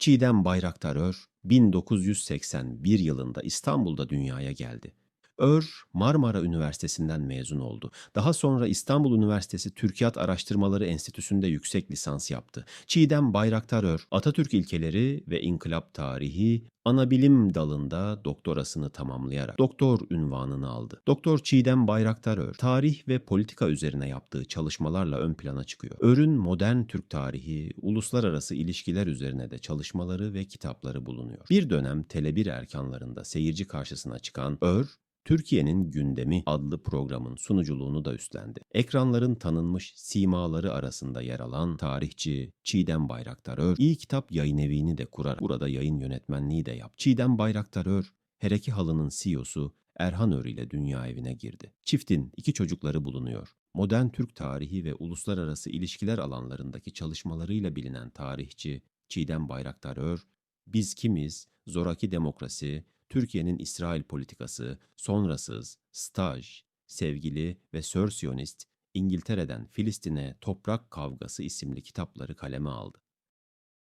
Çiğdem Bayraktar-Ör 1981 yılında İstanbul'da dünyaya geldi. Ör, Marmara Üniversitesi'nden mezun oldu. Daha sonra İstanbul Üniversitesi Türkiyat Araştırmaları Enstitüsü'nde yüksek lisans yaptı. Çiğdem Bayraktar-Ör, Atatürk ilkeleri ve İnkılap Tarihi Anabilim dalında doktorasını tamamlayarak doktor ünvanını aldı. Doktor Çiğdem Bayraktar-Ör, tarih ve politika üzerine yaptığı çalışmalarla ön plana çıkıyor. Ör'ün modern Türk tarihi, uluslararası ilişkiler üzerine de çalışmaları ve kitapları bulunuyor. Bir dönem Tele1 erkanlarında seyirci karşısına çıkan Ör, Türkiye'nin Gündemi adlı programın sunuculuğunu da üstlendi. Ekranların tanınmış simaları arasında yer alan tarihçi Çiğdem Bayraktarör, iyi kitap yayın evini de kurarak burada yayın yönetmenliği de yaptı. Çiğdem Bayraktarör, Hereki Halı'nın CEO'su Erhan Ör ile dünya evine girdi. Çiftin iki çocukları bulunuyor. Modern Türk tarihi ve uluslararası ilişkiler alanlarındaki çalışmalarıyla bilinen tarihçi Çiğdem Bayraktarör, Biz Kimiz, Zoraki Demokrasi, Türkiye'nin İsrail politikası, sonrasız, staj, sevgili ve Sörsiyonist, İngiltere'den Filistin'e Toprak Kavgası isimli kitapları kaleme aldı.